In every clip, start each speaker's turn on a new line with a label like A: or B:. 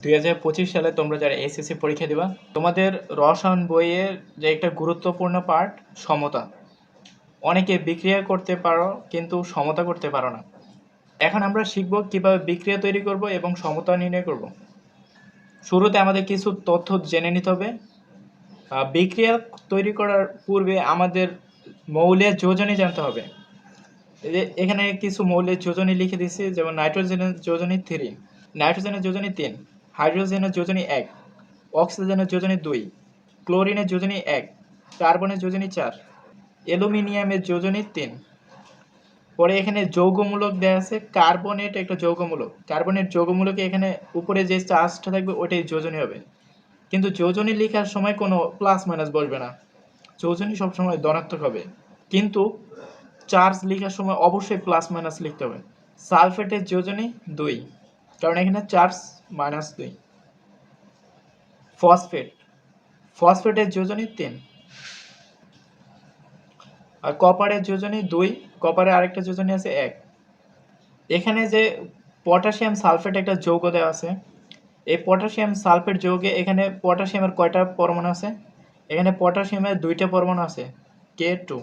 A: দুই হাজার পঁচিশ সালে তোমরা যারা এসএসসি পরীক্ষা দিবা, তোমাদের রসায়ন বইয়ের যে একটা গুরুত্বপূর্ণ পার্ট সমতা। অনেকে বিক্রিয়া করতে পারো, কিন্তু সমতা করতে পারো না। এখন আমরা শিখব কীভাবে বিক্রিয়া তৈরি করব এবং সমতা নির্ণয় করব। শুরুতে আমাদের কিছু তথ্য জেনে নিতে হবে। বিক্রিয়া তৈরি করার পূর্বে আমাদের মৌলের যোজনী জানতে হবে। এখানে কিছু মৌলের যোজনী লিখে দিয়েছি, যেমন নাইট্রোজেনের যোজনী থ্রি, নাইট্রোজেনের যোজনী তিন। হাইড্রোজেনের যোজনী এক, অক্সিজেনের যোজনী দুই, ক্লোরিনের যোজনী এক, কার্বনের যোজনী চার, অ্যালুমিনিয়ামের যোজনী তিন। পরে এখানে যৌগমূলক দেওয়া আছে, কার্বনেট একটা যৌগমূলক। কার্বনেট যৌগমূলকে এখানে উপরে যে চার্জটা থাকবে ওটাই যোজনী হবে। কিন্তু যোজনী লেখার সময় কোনো প্লাস মাইনাস বসবে না। যোজনী সবসময় ধনাত্মক হবে। কিন্তু চার্জ লেখার সময় অবশ্যই প্লাস মাইনাস লিখতে হবে। সালফেটের যোজনী দুই। কারণ এখানে চার্জ মাইনাস দুই ফসফেট ফসফেটের যোজনী তিন আর কপারের যোজনী দুই কপারের আরেকটা যোজনী আছে এক। এখানে যে পটাশিয়াম সালফেট একটা যৌগ দেওয়া আছে, এই পটাশিয়াম সালফেট যৌগে এখানে পটাশিয়ামের কয়টা পরমাণু আছে? এখানে পটাশিয়ামের দুইটা পরমাণু আছে কে টু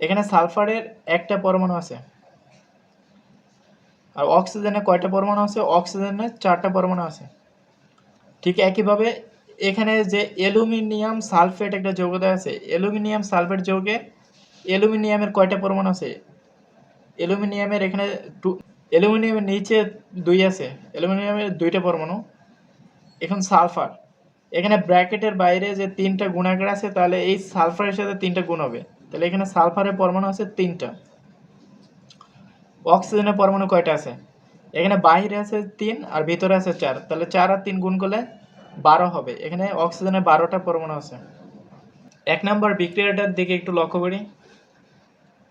A: এখানে সালফারের একটা পরমাণু আছে। আর অক্সিজেনের কয়টা পরমাণু আছে? অক্সিজেনের চারটা পরমাণু আছে। ঠিক একইভাবে এখানে যে অ্যালুমিনিয়াম সালফেট একটা যৌগ দেওয়া আছে, অ্যালুমিনিয়াম সালফেট যৌগে অ্যালুমিনিয়ামের কয়টা পরমাণু আছে? অ্যালুমিনিয়ামের এখানে টু অ্যালুমিনিয়ামের নিচে দুই আছে, অ্যালুমিনিয়ামের দুইটা পরমাণু। এখন সালফার। এখানে ব্র্যাকেটের বাইরে যে তিনটা গুণাকার আছে, তাহলে এই সালফারের সাথে তিনটা গুণ হবে। তাহলে এখানে সালফারের পরমাণু আছে তিনটা। অক্সিজেনের পরমাণু কয়টা আছে? এখানে বাইরে আছে তিন আর ভিতরে আছে চার। তাহলে চার আর তিন গুণ করলে বারো হবে। এখানে অক্সিজেনের বারোটা পরমাণু আছে। এক নম্বর বিক্রিয়াটার দিকে একটু লক্ষ্য করি।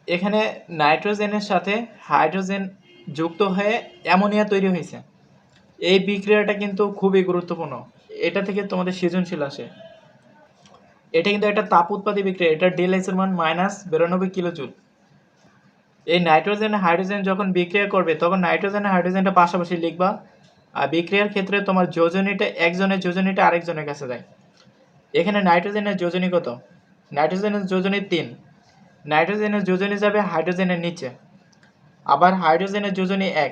A: এখানে নাইট্রোজেনের সাথে হাইড্রোজেন যুক্ত হয়ে অ্যামোনিয়া তৈরি হয়েছে। এই বিক্রিয়াটা কিন্তু খুবই গুরুত্বপূর্ণ। এটা থেকে তোমাদের সৃজনশীল আসে। এটা কিন্তু একটা তাপ উৎপাদী বিক্রিয়া। এটা ডেলাইসের মান মাইনাস বিরানব্বই কিলো জুল এই নাইট্রোজেন হাইড্রোজেন যখন বিক্রিয়া করবে, তখন নাইট্রোজেন হাইড্রোজেনটা পাশাপাশি লিখবা। আর বিক্রিয়ার ক্ষেত্রে তোমার যোজনীটা একজনের যোজনীটা আরেকজনের কাছে যায়। এখানে নাইট্রোজেনের যোজনী কত? নাইট্রোজেনের যোজনী তিন। নাইট্রোজেনের যোজনী যাবে হাইড্রোজেনের নিচে। আবার হাইড্রোজেনের যোজনী এক।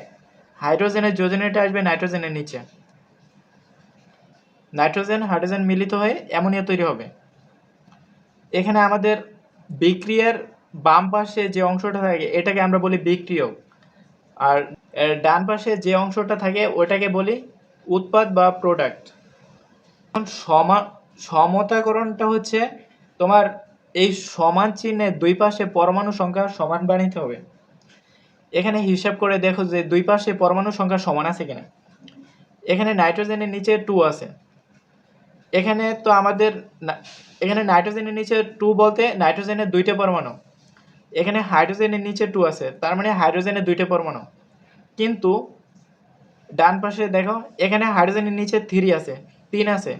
A: হাইড্রোজেনের যোজনীটা আসবে নাইট্রোজেনের নিচে। নাইট্রোজেন, হাইড্রোজেন মিলিত হয়ে অ্যামোনিয়া তৈরি হবে। এখানে আমাদের বিক্রিয়ার বাম পাশে যে অংশটা থাকে, এটাকে আমরা বলি বিক্রিয়ক। আর ডান পাশে যে অংশটা থাকে, ওটাকে বলি উৎপাদ বা প্রোডাক্ট সমা, সমতাকরণটা হচ্ছে তোমার এই সমান চিহ্নে দুই পাশে পরমাণু সংখ্যা সমান বানাইতে হবে। এখানে হিসাব করে দেখো যে দুই পাশে পরমাণু সংখ্যা সমান আছে কিনা। এখানে নাইট্রোজেনের নিচে টু আছে। এখানে তো আমাদের এখানে নাইট্রোজেনের নিচে টু বলতে নাইট্রোজেনের দুইটা পরমাণু। এখানে হাইড্রোজেনের নিচে টু আছে, তার মানে হাইড্রোজেনের দুইটা পরমাণু। কিন্তু ডান পাশে দেখো, এখানে হাইড্রোজেনের নিচে থ্রি আছে, তিন আছে।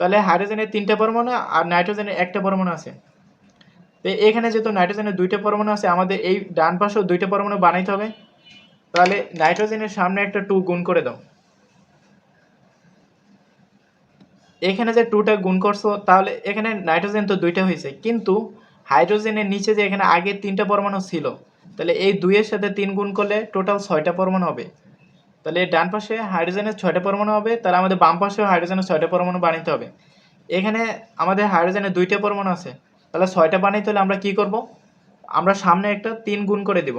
A: তাহলে হাইড্রোজেনের তিনটা পরমাণু আর নাইট্রোজেনের একটা পরমাণু আছে। তো এখানে যেহেতু নাইট্রোজেনের দুইটা পরমাণু আছে, আমাদের এই ডান পাশেও দুইটা পরমাণু বানাইতে হবে। তাহলে নাইট্রোজেনের সামনে একটা টু গুণ করে দাও। এখানে যে টুটা গুণ করছ, তাহলে এখানে নাইট্রোজেন তো দুইটা হয়েছে কিন্তু হাইড্রোজেনের নিচে যে এখানে আগে তিনটা পরমাণু ছিল, তাহলে এই দুইয়ের সাথে তিন গুণ করলে টোটাল ছয়টা পরমাণু হবে। তাহলে ডান পাশে হাইড্রোজেনের ছয়টা পরমাণু হবে, তাহলে আমাদের বাম পাশেও হাইড্রোজেনের ছয়টা পরমাণু বানাইতে হবে। এখানে আমাদের হাইড্রোজেনের দুইটা পরমাণু আছে, তাহলে ছয়টা বানাইতে হলে আমরা কি করব? আমরা সামনে একটা তিন গুণ করে দেব।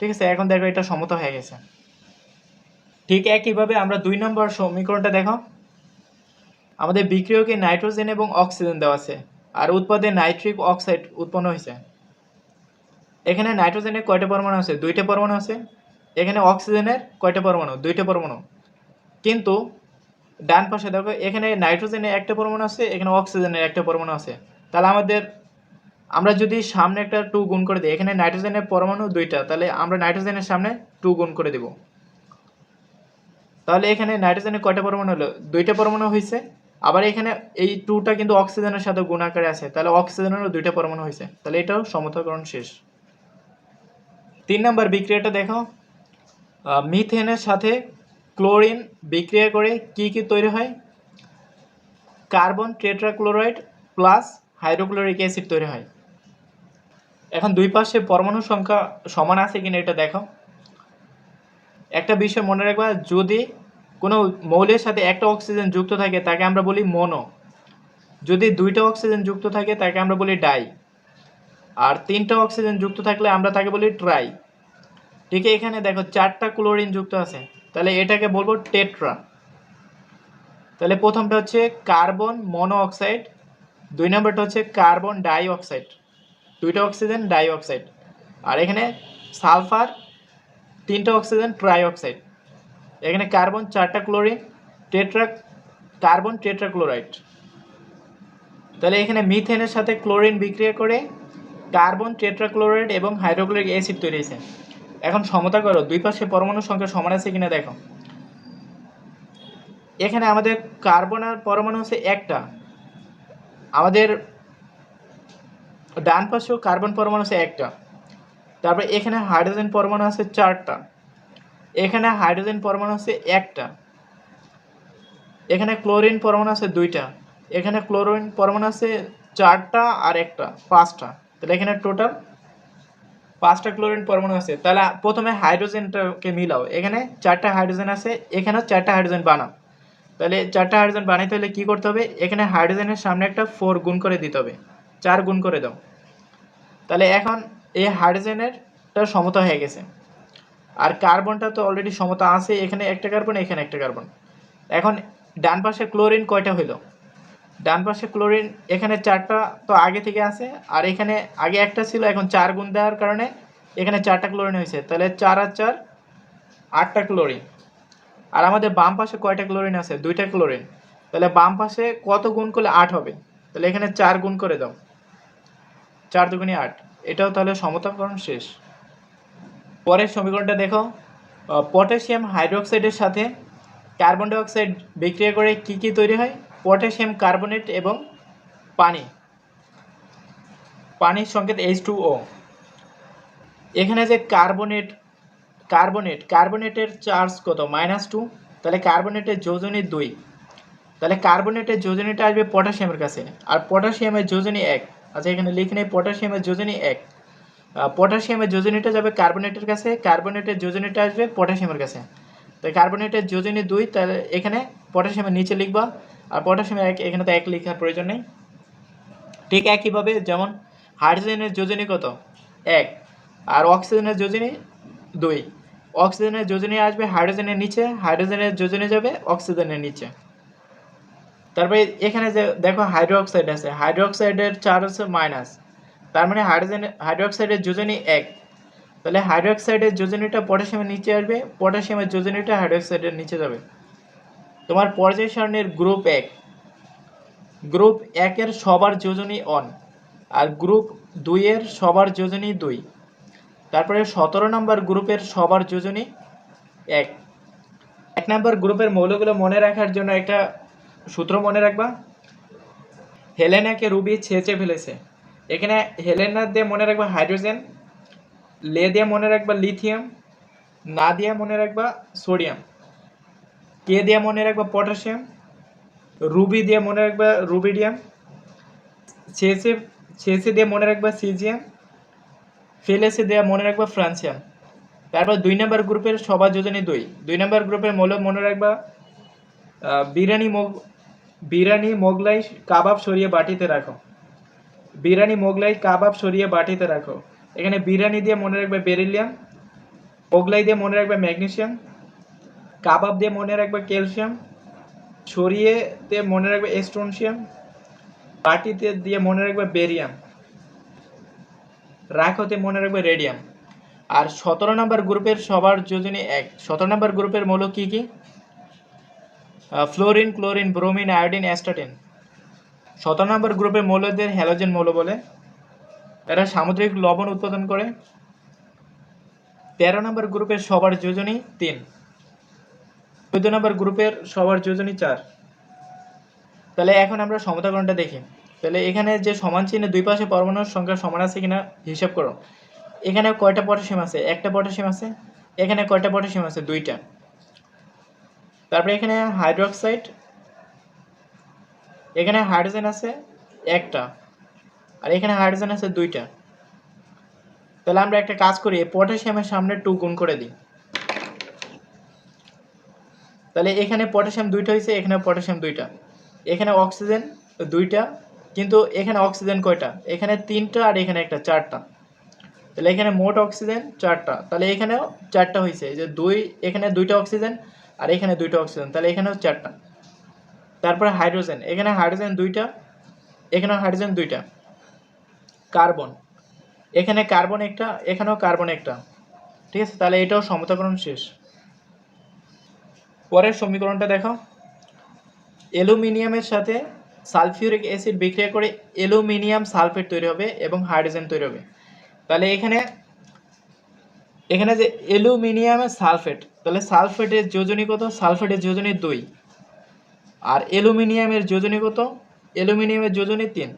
A: ঠিক আছে, এখন দেখো এটা সমতা হয়ে গেছে। ঠিক একইভাবে আমরা দুই নম্বর সমীকরণটা দেখো। আমাদের বিক্রিয়কে নাইট্রোজেন এবং অক্সিজেন দেওয়া আছে। আর উৎপাদে নাইট্রিক অক্সাইড উৎপন্ন হয়েছে। এখানে নাইট্রোজেনের কয়টা পরমাণু আছে? দুইটা পরমাণু আছে। এখানে অক্সিজেনের কয়টা পরমাণু? দুইটা পরমাণু। কিন্তু ডান পাশে দেখো, এখানে নাইট্রোজেনের একটা পরমাণু আছে, এখানে অক্সিজেনের একটা পরমাণু আছে। তাহলে আমাদের, আমরা যদি সামনে একটা টু গুণ করে দিই, এখানে নাইট্রোজেনের পরমাণু দুইটা, তাহলে আমরা নাইট্রোজেনের সামনে টু গুণ করে দেব। তাহলে এখানে নাইট্রোজেনের কয়টা পরমাণু হলো? দুইটা পরমাণু হয়েছে। আবার এখানে এই টুটা কিন্তু অক্সিজেনের সাথে গুণ আকারে আছে। তাহলে অক্সিজেনেরও দুইটা পরমাণু হয়েছে। তাহলে এটাও সমতাকরণ শেষ। তিন নাম্বার বিক্রিয়াটা দেখো। মিথেনের সাথে ক্লোরিন বিক্রিয়া করে কি কি তৈরি হয়? Carbon tetrachloride plus hydrochloric acid তৈরি হয়। এখন দুই পাশে পরমাণু সংখ্যা সমান আছে কিনা এটা দেখো। একটা বিষয় মনে রাখবা, যদি কোনো মৌলের সাথে একটা অক্সিজেন যুক্ত থাকে, তাকে আমরা বলি মনো যদি দুইটা অক্সিজেন যুক্ত থাকে, তাকে আমরা বলি ডাই আর তিনটা অক্সিজেন যুক্ত থাকলে আমরা তাকে বলি ট্রাই ঠিক এখানে দেখো, চারটা ক্লোরিন যুক্ত আছে। তাহলে এটাকে বলব টেট্রা তাহলে প্রথমটা হচ্ছে কার্বন মনো অক্সাইড দুই নম্বরটা হচ্ছে কার্বন ডাই অক্সাইড দুইটা অক্সিজেন ডাই অক্সাইড আর এখানে সালফার তিনটা অক্সিজেন ট্রাই অক্সাইড এখানে কার্বন চারটা ক্লোরিন, টেট্রা, কার্বন টেট্রাক্লোরাইড। তাহলে এখানে মিথেনের সাথে ক্লোরিন বিক্রিয়া করে কার্বন টেট্রাক্লোরাইড এবং হাইড্রোক্লোরিক অ্যাসিড তৈরি হয়েছে। এখন সমতা করো, দুই পাশে পরমাণু সংখ্যা সমান আছে কিনা দেখো। এখানে আমাদের কার্বন আর পরমাণু হচ্ছে একটা। আমাদের ডান পাশেও কার্বন পরমাণু আছে একটা। তারপরে এখানে হাইড্রোজেন পরমাণু আছে চারটা। এখানে হাইড্রোজেন পরমাণু আছে একটা। এখানে ক্লোরিন পরমাণু আছে দুইটা। এখানে ক্লোরিন পরমাণু আছে চারটা আর একটা, পাঁচটা। তাহলে এখানে টোটাল পাঁচটা ক্লোরিন পরমাণু আছে। তাহলে প্রথমে হাইড্রোজেনটাকে মিলাও। এখানে চারটা হাইড্রোজেন আছে, এখানেও চারটা হাইড্রোজেন বানাও। তাহলে চারটা হাইড্রোজেন বানাইতে হলে কী করতে হবে? এখানে হাইড্রোজেনের সামনে একটা ফোর গুণ করে দিতে হবে। চার গুণ করে দাও। তাহলে এখন এই হাইড্রোজেনেরটা সমতা হয়ে গেছে। আর কার্বনটা তো অলরেডি সমতা আছে, এখানে একটা কার্বন, এখানে একটা কার্বন। এখন ডান পাশে ক্লোরিন কয়টা হইল? ডান পাশে ক্লোরিন এখানে চারটা তো আগে থেকে আছে, আর এখানে আগে একটা ছিল, এখন চার গুণ দেওয়ার কারণে এখানে চারটা ক্লোরিন হয়েছে। তাহলে চার আর চার, আটটা ক্লোরিন আর আমাদের বাম পাশে কয়টা ক্লোরিন আছে? দুইটা ক্লোরিন তাহলে বাম পাশে কত গুণ করলে আট হবে? তাহলে এখানে চার গুণ করে দাও। চার দুগুণে আট। এটাও তাহলে সমতাকরণ শেষ। পরের সমীকরণটা দেখো পটাশিয়াম হাইড্রোক্সাইডের সাথে কার্বন ডাইঅক্সাইড বিক্রিয়া করে কি কি তৈরি হয়? পটাশিয়াম কার্বনেট এবং পানি। পানির সংকেত এইচ টু ও এখানে যে কার্বনেট কার্বনেট কার্বনেটের চার্জ কত? মাইনাস টু তাহলে কার্বনেটের যোজনী দুই। তাহলে কার্বনেটের যোজনীটা আসবে পটাশিয়ামের কাছে। আর পটাশিয়ামের যোজনী এক। আচ্ছা এখানে লিখে নেই পটাশিয়ামের যোজনী এক। পটাশিয়ামের যোজনীটা যাবে কার্বনেটের কাছে, কার্বনেটের যোজনীটা আসবে পটাশিয়ামের কাছে। তাই কার্বনেটের যোজনী দুই, তাহলে এখানে পটাশিয়ামের নিচে লিখবা, আর পটাশিয়ামের এক এখানে তো এক লেখার প্রয়োজন নেই। ঠিক একইভাবে যেমন হাইড্রোজেনের যোজনী কত? এক। আর অক্সিজেনের যোজনী দুই। অক্সিজেনের যোজনী আসবে হাইড্রোজেনের নিচে, হাইড্রোজেনের যোজনী যাবে অক্সিজেনের নিচে। তারপরে এখানে যে দেখো হাইড্রোক্সাইড আছে, হাইড্রোক্সাইডের চার্জ হচ্ছে মাইনাস। তার মানে হাইড্রোজেন, হাইড্রোক্সাইডের যোজনী এক। তাহলে হাইড্রোক্সাইডের যোজনীটা পটাশিয়ামের নিচে আসবে, পটাশিয়ামের যোজনীটা হাইড্রোক্সাইডের নিচে যাবে। তোমার পর্যায় সারণীর গ্রুপ এক। গ্রুপ একের সবার যোজনী অন আর গ্রুপ দুইয়ের সবার যোজনী দুই। তারপরে সতেরো নম্বর গ্রুপের সবার যোজনী এক। এক নম্বর গ্রুপের মৌলগুলো মনে রাখার জন্য একটা সূত্র মনে রাখবা। হেলেনাকে রুবি ছেঁচে ফেলেছে। এখানে হেলেনা দিয়ে মনে রাখবা হাইড্রোজেন, লে দিয়ে মনে রাখবা লিথিয়াম, না দিয়ে মনে রাখবা সোডিয়াম, কে দিয়ে মনে রাখবা পটাশিয়াম, রুবি দিয়ে মনে রাখবা রুবিডিয়াম, ছেঁচে ছেঁচে দিয়ে মনে রাখবা সিজিয়াম ফেলেসে দেওয়া মনে রাখবা ফ্রান্সিয়াম। তারপর দুই নম্বর গ্রুপের সবার যোজনী দুই। দুই নম্বর গ্রুপের মৌল মনে রাখবা বিরিয়ানি মোগ বিরিয়ানি মোগলাই কাবাব সরিয়ে বাটিতে রাখো। বিরিয়ানি মোগলাই কাবাব সরিয়ে বাটিতে রাখো। এখানে বিরিয়ানি দিয়ে মনে রাখবে বেরিলিয়াম, মোগলাই দিয়ে মনে রাখবে ম্যাগনেশিয়াম কাবাব দিয়ে মনে রাখবে ক্যালসিয়াম, সরিয়ে দিয়ে মনে রাখবে স্টোনসিয়াম বাটিতে দিয়ে মনে রাখবে বেরিয়াম রাখতে মনে রাখবে রেডিয়াম। আর সতেরো নম্বর গ্রুপের সবার যোজনী এক। সতেরো নম্বর গ্রুপের মৌল কি কি? Fluorine, chlorine, bromine, iodine, astatine. সতেরো নম্বর গ্রুপের মৌলদের হ্যালোজেন মৌল বলে। এরা সামুদ্রিক লবণ উৎপাদন করে। তেরো নম্বর গ্রুপের সবার যোজনী তিন। চোদ্দ নম্বর গ্রুপের সবার যোজনী চার। তাহলে এখন আমরা সমতাকরণটা দেখি। তাহলে এখানে যে সমান চিহ্নে, দুই পাশে পরমাণুর সংখ্যা সমান আছে কিনা হিসাব করো। এখানে কয়টা পটাশিয়াম আছে? একটা পটাশিয়াম আছে। এখানে কয়টা পটাশিয়াম আছে? দুইটা। তারপরে এখানে হাইড্রোক্সাইড এখানে হাইড্রোজেন আছে একটা, আর এখানে হাইড্রোজেন আছে দুইটা। তাহলে আমরা একটা কাজ করি পটাশিয়ামের সামনে টু গুণ করে দিই। তাহলে এখানে পটাশিয়াম দুইটা হয়েছে, এখানে পটাশিয়াম দুইটা। এখানে অক্সিজেন দুইটা, কিন্তু এখানে অক্সিজেন কয়টা? এখানে তিনটা আর এখানে একটা চারটা। তাহলে এখানে মোট অক্সিজেন চারটা। তাহলে এখানেও চারটা হয়েছে যে দুই, এখানে দুইটা অক্সিজেন আর এখানে দুইটা অক্সিজেন তাহলে এখানেও চারটা। তারপরে হাইড্রোজেন, এখানে হাইড্রোজেন দুইটা, এখানেও হাইড্রোজেন দুইটা। কার্বন, এখানে কার্বন একটা, এখানেও কার্বন একটা। ঠিক আছে? তাহলে এটাও সমতাকরণ শেষ। পরের সমীকরণটা দেখো। অ্যালুমিনিয়ামের সাথে সালফিউরিক অ্যাসিড বিক্রিয়া করে অ্যালুমিনিয়াম সালফেট তৈরি হবে এবং হাইড্রোজেন তৈরি হবে। তাহলে এখানে এখানে যে অ্যালুমিনিয়ামের সালফেট, তাহলে সালফেটের যোজনী কত? সালফেটের যোজনী দুই। আর অ্যালুমিনিয়ামের যোজনী কত? অ্যালুমিনিয়ামের যোজনী তিন।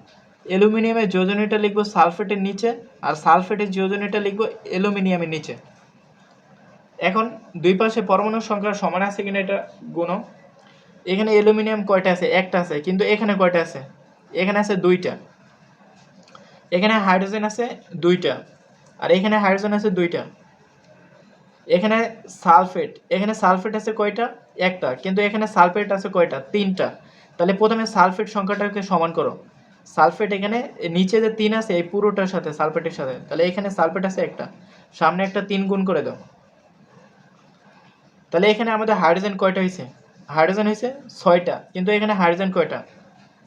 A: অ্যালুমিনিয়ামের যোজনীটা লিখব সালফেটের নিচে আর সালফেটের যোজনীটা লিখব অ্যালুমিনিয়ামের নিচে। এখন দুই পাশে পরমাণুর সংখ্যা সমান আছে কিনা এটা গুণ। এখানে অ্যালুমিনিয়াম কয়টা আছে? একটা আছে, কিন্তু এখানে কয়টা আছে? এখানে আছে দুইটা। এখানে হাইড্রোজেন আছে দুইটা আর এখানে হাইড্রোজেন আছে দুইটা। এখানে সালফেট এখানে সালফেট আছে কয়টা? একটা, কিন্তু এখানে সালফেট আছে কয়টা? তিনটা। তাহলে প্রথমে সালফেট সংখ্যাটাকে সমান করো। সালফেট এখানে নিচে যে তিন আছে, এই পুরোটার সাথে, সালফেটের সাথে, তাহলে এখানে সালফেট আছে একটা। সামনে একটা তিন গুণ করে দাও। তাহলে এখানে আমাদের হাইড্রোজেন কয়টা হয়েছে? হাইড্রোজেন হয়েছে ছয়টা, কিন্তু এখানে হাইড্রোজেন কয়টা?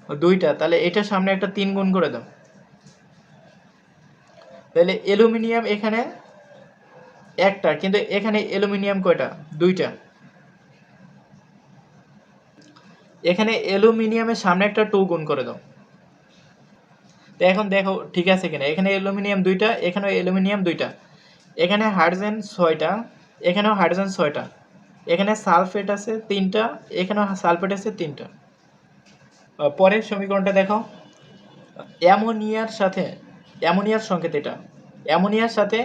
A: দুইটা, তাহলে এটার সামনে একটা তিন গুণ করে দাও। তাহলে অ্যালুমিনিয়াম এখানে একটা, কিন্তু এখানে অ্যালুমিনিয়াম কয়টা? দুইটা। এখানে অ্যালুমিনিয়ামের সামনে একটা টু গুণ করে দাও। তো এখন দেখো, ঠিক আছে কিনা? এখানে অ্যালুমিনিয়াম দুইটা, এখানেও অ্যালুমিনিয়াম দুইটা। এখানে হাইড্রোজেন ছয়টা, এখানেও হাইড্রোজেন ছয়টা। এখানে সালফেট আছে তিনটা, এখানেও সালফেট আছে তিনটা। পরের সমীকরণটা দেখো। অ্যামোনিয়ার সাথে, অ্যামোনিয়ার সংকেত এটা। অ্যামোনিয়ার সাথে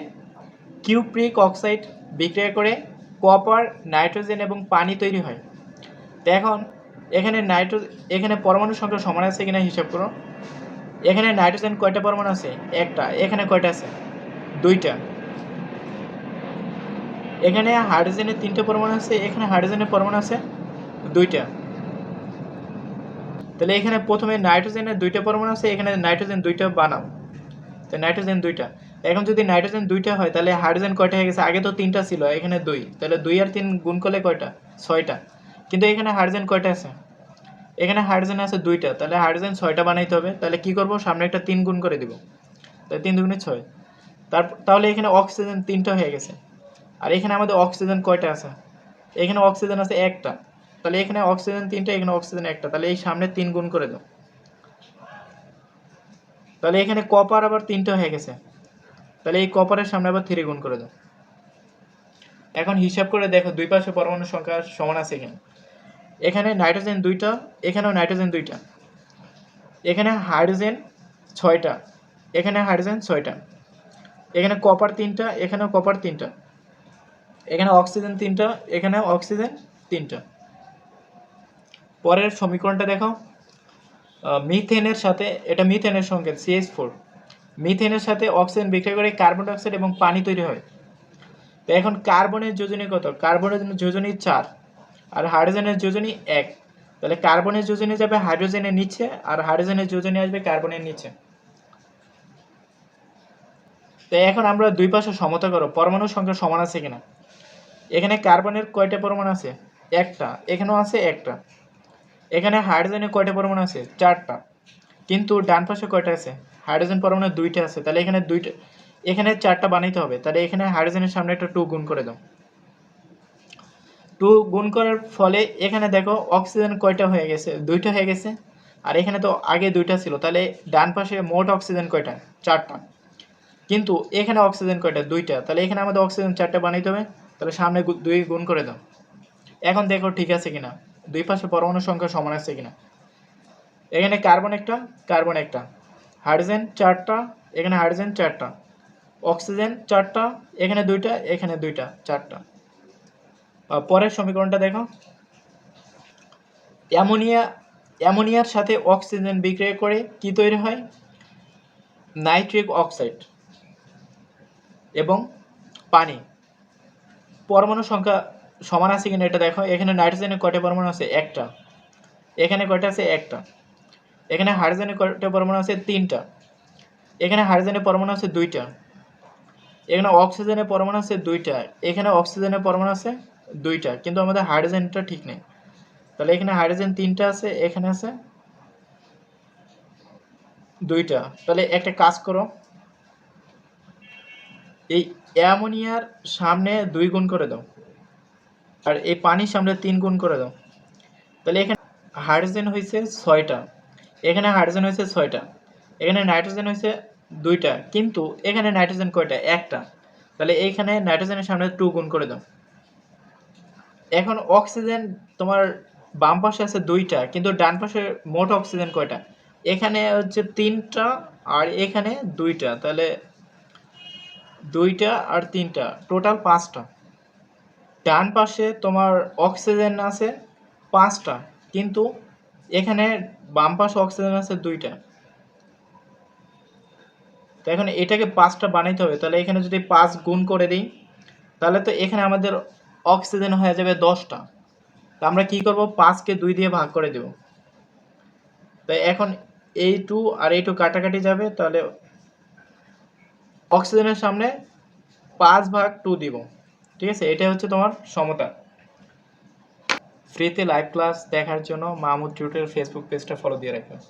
A: কিউপ্রিক অক্সাইড বিক্রিয়া করে কপার নাইট্রোজেন এবং পানি তৈরি হয়। তো এখন এখানে নাইট্রো, এখানে পরমাণু সংখ্যা সমান আছে কিনা হিসাব করো। এখানে নাইট্রোজেন কয়টা পরমাণু আছে? একটা। এখানে কয়টা আছে? দুইটা। এখানে হাইড্রোজেনের তিনটে পরমাণু আছে, এখানে হাইড্রোজেনের পরমাণু আছে, দুইটা। তাহলে এখানে প্রথমে নাইট্রোজেনের দুইটা পরমাণু আছে, এখানে নাইট্রোজেন দুইটা বানাও। তো নাইট্রোজেন দুইটা। এখন যদি নাইট্রোজেন দুইটা হয়, তাহলে হাইড্রোজেন কয়টা হয়ে গেছে? আগে তো তিনটা ছিল, এখানে দুই। তাহলে দুই আর তিন গুণ করলে কয়টা? ছয়টা। কিন্তু এখানে হাইড্রোজেন কয়টা আছে? এখানে হাইড্রোজেন আছে দুইটা, তাহলে হাইড্রোজেন ছয়টা বানাইতে হবে, তাহলে কি করব? সামনে একটা তিন গুণ করে দিব, তাহলে তিন দুগুণে ছয়, তার, তাহলে এখানে অক্সিজেন তিনটা হয়ে গেছে, আর এখানে আমাদের অক্সিজেন কয়টা আছে? এখানে অক্সিজেন আছে একটা, তাহলে এখানে অক্সিজেন তিনটা, এখানে অক্সিজেন একটা, তাহলে এই সামনে তিন গুণ করে দাও, তাহলে এখানে কপার আবার তিনটা হয়ে গেছে, তাহলে এই কপারের সামনে আবার থ্রি গুণ করে দাও, এখন হিসাব করে দেখো, দুই পাশে পরমাণু সংখ্যা সমান আছে এখানে এখানে নাইট্রোজেন দুইটা, এখানেও নাইট্রোজেন দুইটা। এখানে হাইড্রোজেন ছয়টা, এখানে হাইড্রোজেন ছয়টা। এখানে কপার তিনটা, এখানেও কপার তিনটা। এখানে অক্সিজেন তিনটা এখানে অক্সিজেন তিনটা। পরের সমীকরণটা দেখো। মিথেনের সাথে, এটা মিথেনের সংকেত সিএইচ ফোর মিথেনের সাথে অক্সিজেন বিক্রিয়া করে কার্বন ডাইঅক্সাইড এবং পানি তৈরি হয়। তো এখন কার্বনের যোজনী কত? কার্বনের যোজনী চার। আর হাইড্রোজেনের যোজনী এক। তাহলে কার্বনের যোজনী যাবে হাইড্রোজেনের নিচে আর হাইড্রোজেনের যোজনী আসবে কার্বনের নিচে। তো এখন আমরা দুই পাশে সমতা করো, পরমাণুর সংখ্যা সমান আছে কিনা। এখানে কার্বনের কয়টা পরমাণু আছে? একটা। এখানেও আছে একটা। এখানে হাইড্রোজেনের কয়টা পরমাণু আছে? চারটা। কিন্তু ডান পাশে কয়টা আছে? হাইড্রোজেন পরমাণু দুইটা আছে। তাহলে এখানে দুইটা এখানে চারটা বানাইতে হবে। তাহলে এখানে হাইড্রোজেনের সামনে একটা টু গুণ করে দাও। টু গুণ করার ফলে এখানে দেখো অক্সিজেন কয়টা হয়ে গেছে? দুইটা হয়ে গেছে। আর এখানে তো আগে দুইটা ছিল, তাহলে ডান পাশে মোট অক্সিজেন কয়টা? চারটা। কিন্তু এখানে অক্সিজেন কয়টা? দুইটা। তাহলে এখানে আমাদের অক্সিজেন চারটা বানাইতে হবে। তাহলে সামনে দুই গুণ করে দাও। এখন দেখো ঠিক আছে কিনা? দুই পাশে পরমাণু সংখ্যা সমান আছে কিনা? এখানে কার্বন একটা কার্বন একটা। হাইড্রোজেন চারটা, এখানে হাইড্রোজেন চারটা। অক্সিজেন চারটা, এখানে দুইটা এখানে দুইটা, চারটা। পরের সমীকরণটা দেখো। অ্যামোনিয়া, অ্যামোনিয়ার সাথে অক্সিজেন বিক্রিয়া করে কি তৈরি হয়? নাইট্রিক অক্সাইড এবং পানি। পরমাণু সংখ্যা সমান আছে কিনা এটা দেখো। এখানে নাইট্রোজেনের কয়টা পরমাণু আছে? একটা। এখানে কয়টা আছে? একটা। এখানে হাইড্রোজেনের কয়টা পরমাণু আছে? তিনটা। এখানে হাইড্রোজেনের পরমাণু আছে দুইটা। এখানে অক্সিজেনের পরমাণু আছে দুইটা। এখানে অক্সিজেনের পরমাণু আছে দুইটা, কিন্তু আমাদের হাইড্রোজেনটা ঠিক নেই। তাহলে এখানে হাইড্রোজেন তিনটা আছে, এখানে আছে দুইটা। তাহলে একটা কাজ করো, এই অ্যামোনিয়ার সামনে দুই গুণ করে দাও, আর এই পানির সামনে তিন গুণ করে দাও। তাহলে এখানে হাইড্রোজেন হয়েছে ছয়টা, এখানে হাইড্রোজেন হয়েছে ছয়টা, এখানে নাইট্রোজেন হয়েছে দুইটা, কিন্তু এখানে নাইট্রোজেন কয়টা? একটা। তাহলে এইখানে নাইট্রোজেনের সামনে টু গুণ করে দাও। এখন অক্সিজেন তোমার বাম পাশে আছে দুইটা, কিন্তু ডান পাশে মোট অক্সিজেন কয়টা? এখানে হচ্ছে তিনটা আর এখানে দুইটা, তাহলে দুইটা আর তিনটা টোটাল পাঁচটা। ডান পাশে তোমার অক্সিজেন আছে পাঁচটা, কিন্তু এখানে বাম পাশে অক্সিজেন আছে দুইটা। তো এখন এটাকে পাঁচটা বানাইতে হবে, তাহলে এখানে যদি পাঁচ গুণ করে দিই, তাহলে তো এখানে আমাদের অক্সিজেন হয়ে যাবে দশটা। তো আমরা কি করব? পাঁচকে দুই দিয়ে ভাগ করে দেব। তাই এখন এই টু আর এই টু কাটাকাটি যাবে, তাহলে অক্সিজেনের সামনে পাঁচ ভাগ টু দিব। ঠিক আছে? এটা হচ্ছে তোমার সমতা। ফ্রিতে লাইভ ক্লাস দেখার জন্য মাহমুদ টিউটোরিয়াল ফেসবুক পেজটা ফলো দিয়ে রাখবেন